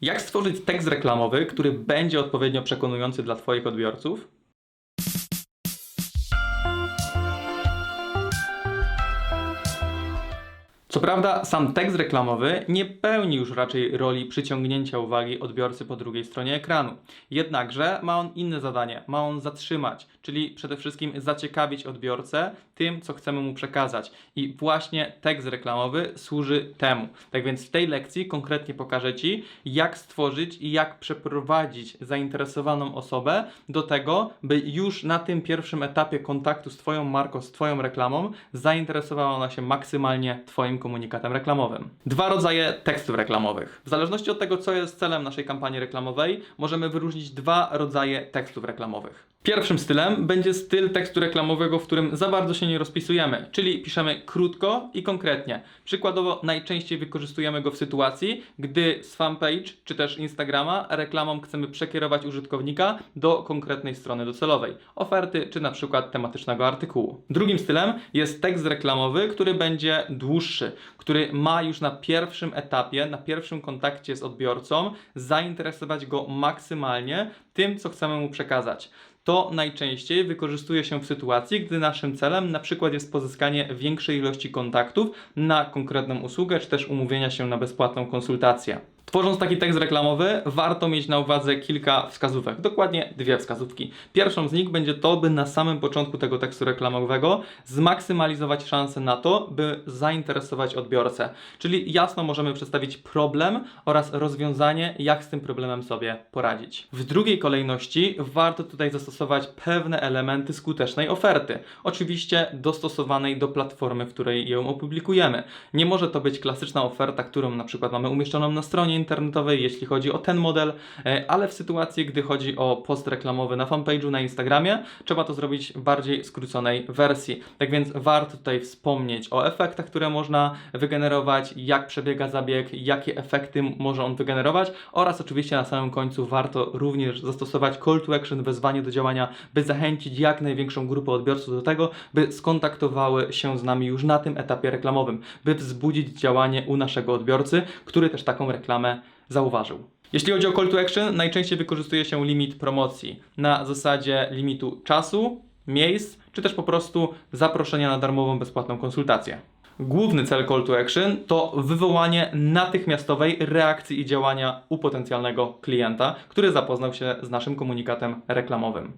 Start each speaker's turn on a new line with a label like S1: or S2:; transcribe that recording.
S1: Jak stworzyć tekst reklamowy, który będzie odpowiednio przekonujący dla Twoich odbiorców? Co prawda, sam tekst reklamowy nie pełni już raczej roli przyciągnięcia uwagi odbiorcy po drugiej stronie ekranu. Jednakże ma on inne zadanie, ma on zatrzymać, czyli przede wszystkim zaciekawić odbiorcę tym, co chcemy mu przekazać. I właśnie tekst reklamowy służy temu. Tak więc w tej lekcji konkretnie pokażę Ci, jak stworzyć i jak przeprowadzić zainteresowaną osobę do tego, by już na tym pierwszym etapie kontaktu z Twoją marką, z Twoją reklamą, zainteresowała ona się maksymalnie Twoim komunikatem reklamowym. Dwa rodzaje tekstów reklamowych. W zależności od tego, co jest celem naszej kampanii reklamowej, możemy wyróżnić dwa rodzaje tekstów reklamowych. Pierwszym stylem będzie styl tekstu reklamowego, w którym za bardzo się nie rozpisujemy, czyli piszemy krótko i konkretnie. Przykładowo najczęściej wykorzystujemy go w sytuacji, gdy z fanpage czy też Instagrama reklamą chcemy przekierować użytkownika do konkretnej strony docelowej, oferty czy na przykład tematycznego artykułu. Drugim stylem jest tekst reklamowy, który będzie dłuższy, który ma już na pierwszym etapie, na pierwszym kontakcie z odbiorcą zainteresować go maksymalnie tym, co chcemy mu przekazać to najczęściej wykorzystuje się w sytuacji, gdy naszym celem na przykład jest pozyskanie większej ilości kontaktów na konkretną usługę, czy też umówienia się na bezpłatną konsultację. Tworząc taki tekst reklamowy, warto mieć na uwadze kilka wskazówek, dokładnie dwie wskazówki. Pierwszą z nich będzie to, by na samym początku tego tekstu reklamowego zmaksymalizować szanse na to, by zainteresować odbiorcę. Czyli jasno możemy przedstawić problem oraz rozwiązanie, jak z tym problemem sobie poradzić. W drugiej kolejności warto tutaj zastosować pewne elementy skutecznej oferty. Oczywiście dostosowanej do platformy, w której ją opublikujemy. Nie może to być klasyczna oferta, którą na przykład mamy umieszczoną na stronie internetowej, jeśli chodzi o ten model, e, ale w sytuacji, gdy chodzi o post reklamowy na fanpage'u na Instagramie, trzeba to zrobić w bardziej skróconej wersji. Tak więc warto tutaj wspomnieć o efektach, które można wygenerować, jak przebiega zabieg, jakie efekty może on wygenerować oraz oczywiście na samym końcu warto również zastosować call to action, wezwanie do działania, by zachęcić jak największą grupę odbiorców do tego, by skontaktowały się z nami już na tym etapie reklamowym, by wzbudzić działanie u naszego odbiorcy, który też taką zauważył. Jeśli chodzi o call to action, najczęściej wykorzystuje się limit promocji na zasadzie limitu czasu, miejsc, czy też po prostu zaproszenia na darmową, bezpłatną konsultację. Główny cel call to action to wywołanie natychmiastowej reakcji i działania u potencjalnego klienta, który zapoznał się z naszym komunikatem reklamowym.